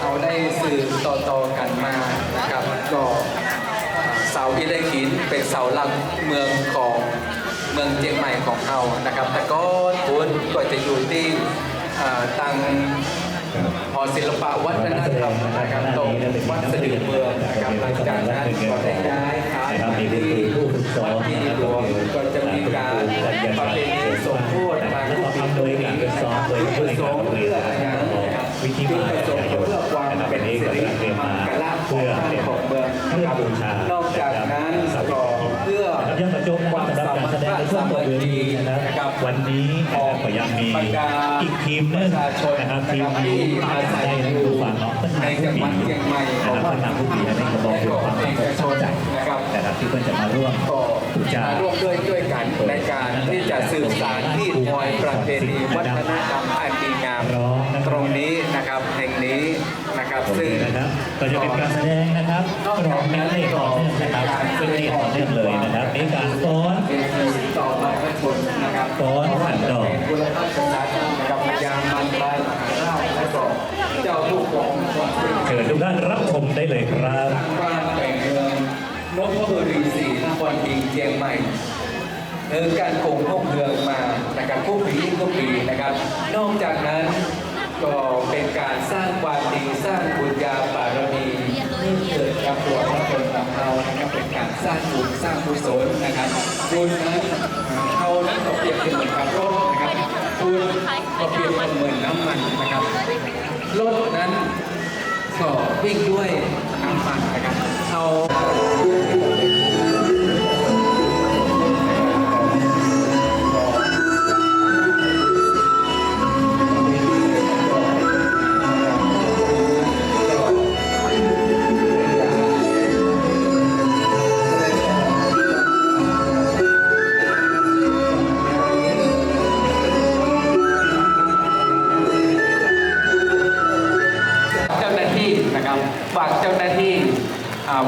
เราได้สืบต่อๆกันมานะครับก็อ่าเสาอินไดขินเป็นเสาหลักเมืองของเมืองเชียงใหม่ของเรานะครับ แต่ก็คุณก็จะอยู่ที่อ่าตังหอศิลปะวัฒนธรรมนะครับตรงวัดสะดือเมืองนะครับหลังจากนั้นก็ได้ย้ายฐานนะครับมีที่ผู้ฝึกสอวัดที่รับหลวงก็จะมีการประเพณี ละขอเพื่งอบ้านเป็นของเมืองเพื่นะอครับบูชานอกจากนั้นก็เพื่อนะครับยังประจบนะครับสำหรับการแสดงในช่วงบนเวทีนะครับวันนี้นะครับก็ยังมีอีกทีมหนึงนะครับทีมนี้ได้ในผู้ฟังเนาะเป็นนทางผู้ปีนะครับเป็นทางผู้ปีในกระบอกผู้ฟังความสนใจนะครับนะครับที่เพื่อนจะมาร่วมก็บูชามาร่วมด้วยด้วยกันในการที่จะสืบสานที่มวยประเพณีวัฒนธรรมอันดีงามตรงนี้นะครับแห่งนี้นะครับ โอเค ซึ่ง นะครับ ก็จะเป็นการแสดงนะครับร้องเพลงเล่ต่อเนื่องนะครับเป็นเล่ต่อเนื่องเลยนะครับมีการฟ้อนเป็นที่ต่อมาพระชนนะครับฟ้อนขันดอกเป็นบุรพกษัตริย์นะครับพญามันบานมหาราชและก็เจ้าผู้ของของคุณเชิญทุกท่านรับชมได้เลยครับสร้างบ้านแต่งเมืองนพบุรีศรีนครพิงค์เชียงใหม่เออการโกงพวกเมืองมานะครับพวกปีพวกปีนะครับ นอกจากนั้นก็เป็นการสร้าง สร้างบุญสร้างกุศลนะครับบุญนั้นเขานั้นก็เปรียบเสมือนกับรถนะครับบุญก็เปรียบเสมือนน้ำมันนะครับรถนั้นก็วิ่งด้วย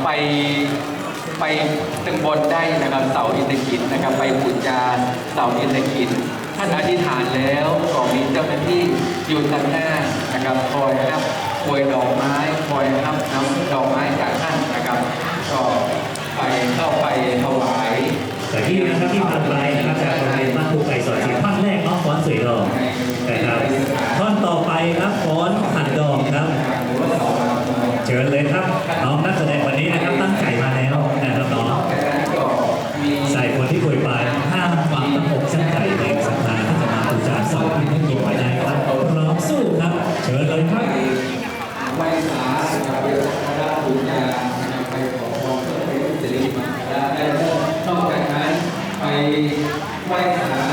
ไปไปตึงบนได้นะครับเสาอินทกิจนะครับ ไปบูชาเสาอินทกิจท่านอธิษฐานแล้วก็มีเจ้าหน้าที่อยู่ตรงหน้านะครับคอยครับควยดอกไม้คอยครับน้ำดอกไม้จากท่านนะครับ ก็ไปเข้าไปถวายแต่ที่นะครับที่ผ่านไปนะครับ ไม่หา